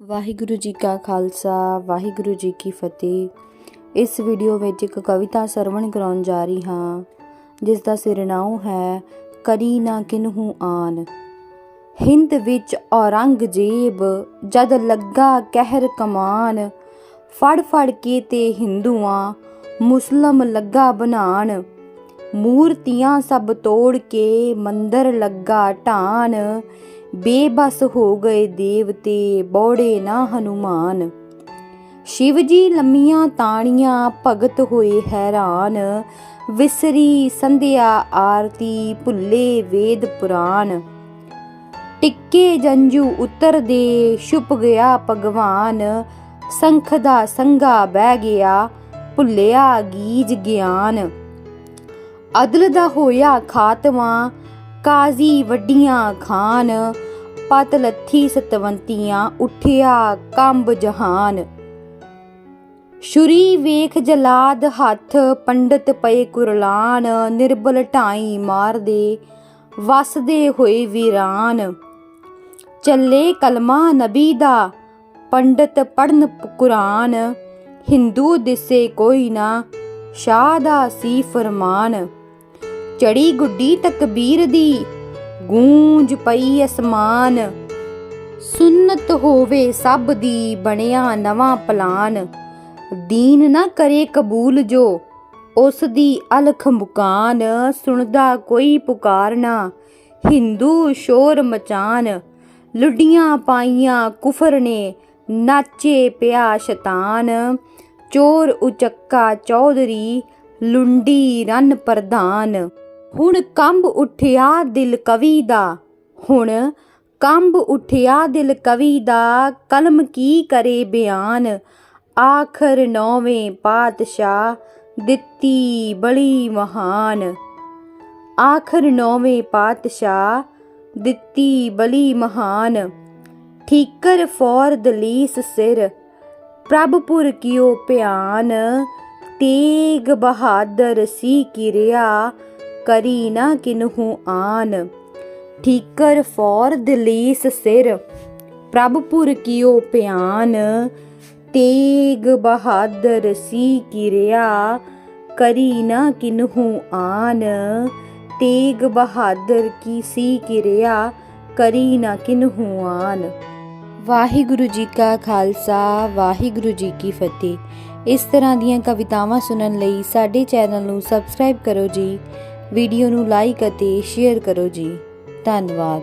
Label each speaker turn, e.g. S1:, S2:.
S1: ਵਾਹਿਗੁਰੂ ਜੀ ਕਾ ਖਾਲਸਾ, ਵਾਹਿਗੁਰੂ ਜੀ ਕੀ ਫਤਿਹ। ਇਸ ਵੀਡੀਓ ਵਿੱਚ ਇੱਕ ਕਵਿਤਾ ਸਰਵਣ ਕਰਾਉਣ ਜਾ ਰਹੀ ਹਾਂ ਜਿਸ ਦਾ ਸਿਰਨਾਉ ਹੈ, ਕਰੀ ਨਾ ਕਿਨਹੂ ਆਨ। ਹਿੰਦ ਵਿੱਚ ਔਰੰਗਜ਼ੇਬ ਜਦ ਲੱਗਾ ਕਹਿਰ ਕਮਾਨ, ਫੜ ਫੜ ਕੇ ਤੇ ਹਿੰਦੂਆਂ ਮੁਸਲਮ ਲੱਗਾ ਬਣਾਣ ਮੂਰਤੀਆਂ ਸਭ ਤੋੜ ਕੇ ਮੰਦਰ ਲੱਗਾ ਢਾਨ ਬੇਬਸ ਹੋ ਗਏ ਦੇਵਤੇ, ਬੋੜੇ ਨਾ ਹਨੂਮਾਨ। ਸ਼ਿਵ ਜੀ ਲੰਮੀਆਂ ਤਾਣੀਆਂ ਭਗਤ ਹੋਏ ਹੈਰਾਨ। ਵਿਸਰੀ ਸੰਧਿਆ ਆਰਤੀ ਭੁੱਲੇ ਵੇਦ ਪੁਰਾਣ ਟਿੱਕੇ ਜੰਜੂ ਉਤਰ ਦੇ, ਛੁਪ ਗਿਆ ਭਗਵਾਨ। ਸੰਖ ਦਾ ਸੰਗਾ ਬਹਿ ਗਿਆ, ਭੁੱਲਿਆ ਗੀਜ ਗਿਆਨ। ਅਦਲ ਦਾ ਹੋਇਆ ਖਾਤਮਾ ਕਾਜ਼ੀ ਵੱਡੀਆਂ ਖਾਨ ਪਤ ਲੱਥੀ ਸਤਵੰਤੀਆਂ ਉੱਠਿਆ ਕੰਬ ਜਹਾਨ। ਸ਼ੁਰੀ ਵੇਖ ਜਲਾਦ ਹੱਥ, ਪੰਡਤ ਪਏ ਕੁਰਲਾਨ, ਨਿਰਬਲ ਢਾਈ ਮਾਰਦੇ, ਵਸਦੇ ਹੋਏ ਵੀਰਾਨ। ਚੱਲੇ ਕਲਮਾ ਨਬੀ ਦਾ, ਪੰਡਤ ਪੜਨ ਕੁਰਾਨ। ਹਿੰਦੂ ਦਿਸੇ ਕੋਈ ਨਾ, ਸ਼ਾਹ ਦਾ ਸੀ ਫਰਮਾਨ। ਚੜੀ ਗੁੱਡੀ ਤਕਬੀਰ ਦੀ, ਗੂੰਜ ਪਈ ਅਸਮਾਨ। ਸੁਨਤ ਹੋਵੇ ਸਭ ਦੀ, ਬਣਿਆ ਨਵਾਂ ਪਲਾਨ। ਦੀਨ ਨਾ ਕਰੇ ਕਬੂਲ ਜੋ, ਉਸ ਦੀ ਅਲਖ ਮੁਕਾਨ। ਸੁਣਦਾ ਕੋਈ ਪੁਕਾਰਨਾ ਹਿੰਦੂ ਸ਼ੋਰ ਮਚਾਨ। ਲੁੱਡੀਆਂ ਪਾਈਆਂ ਕੁਫਰ ਨੇ, ਨਾਚੇ ਪਿਆ ਸ਼ੈਤਾਨ। ਚੋਰ ਉਚੱਕਾ ਚੌਧਰੀ, ਲੁੰਡੀ ਰਨ ਪ੍ਰਧਾਨ। ਹੁਣ ਕੰਬ ਉੱਠਿਆ ਦਿਲ ਕਵੀ ਦਾ। ਹੁਣ ਕੰਬ ਉੱਠਿਆ ਦਿਲ ਕਵੀ ਦਾ, ਕਲਮ ਕੀ ਕਰੇ ਬਿਆਨ। ਆਖਰ ਨੌਵੇਂ ਪਾਤਸ਼ਾਹ ਦਿੱਤੀ ਬੜੀ ਮਹਾਨ। ਆਖਰ ਨੌਵੇਂ ਪਾਤਸ਼ਾਹ ਦਿੱਤੀ ਬਲੀ ਮਹਾਨ। ਠੀਕਰ ਫੌਰ ਦਲੀਸ ਸਿਰ, ਪ੍ਰਭਪੁਰ ਕਿਉ ਪਿਆਨ। ਤੇਗ ਬਹਾਦਰ ਸੀ ਕਿਰਿਆ ਕਰੀ ਨਾ ਕਿਨਹੂ ਆਨ। ਠੀਕਰ ਫੌਰ ਦਲੀਸ ਸਿਰ ਪ੍ਰਭਪੁਰ ਕੀਓ ਪਿਆਨ। ਤੇਗ ਬਹਾਦਰ ਸੀ ਕਿਰਿਆ, ਕਰੀ ਨਾ ਕਿਨਹੂ ਆਨ। ਤੇਗ ਬਹਾਦਰ ਕੀ ਸੀ ਕਿਰਿਆ, ਕਰੀ ਨਾ ਕਿਨਹੂ ਆਨ। ਵਾਹਿਗੁਰੂ ਜੀ ਕਾ ਖਾਲਸਾ, ਵਾਹਿਗੁਰੂ ਜੀ ਕੀ ਫਤਿਹ। ਇਸ ਤਰ੍ਹਾਂ ਦੀਆਂ ਕਵਿਤਾਵਾਂ ਸੁਣਨ ਲਈ ਸਾਡੇ ਚੈਨਲ ਨੂੰ ਸਬਸਕ੍ਰਾਈਬ ਕਰੋ ਜੀ। ਵੀਡੀਓ ਨੂੰ ਲਾਈਕ ਅਤੇ ਸ਼ੇਅਰ ਕਰੋ ਜੀ। ਧੰਨਵਾਦ।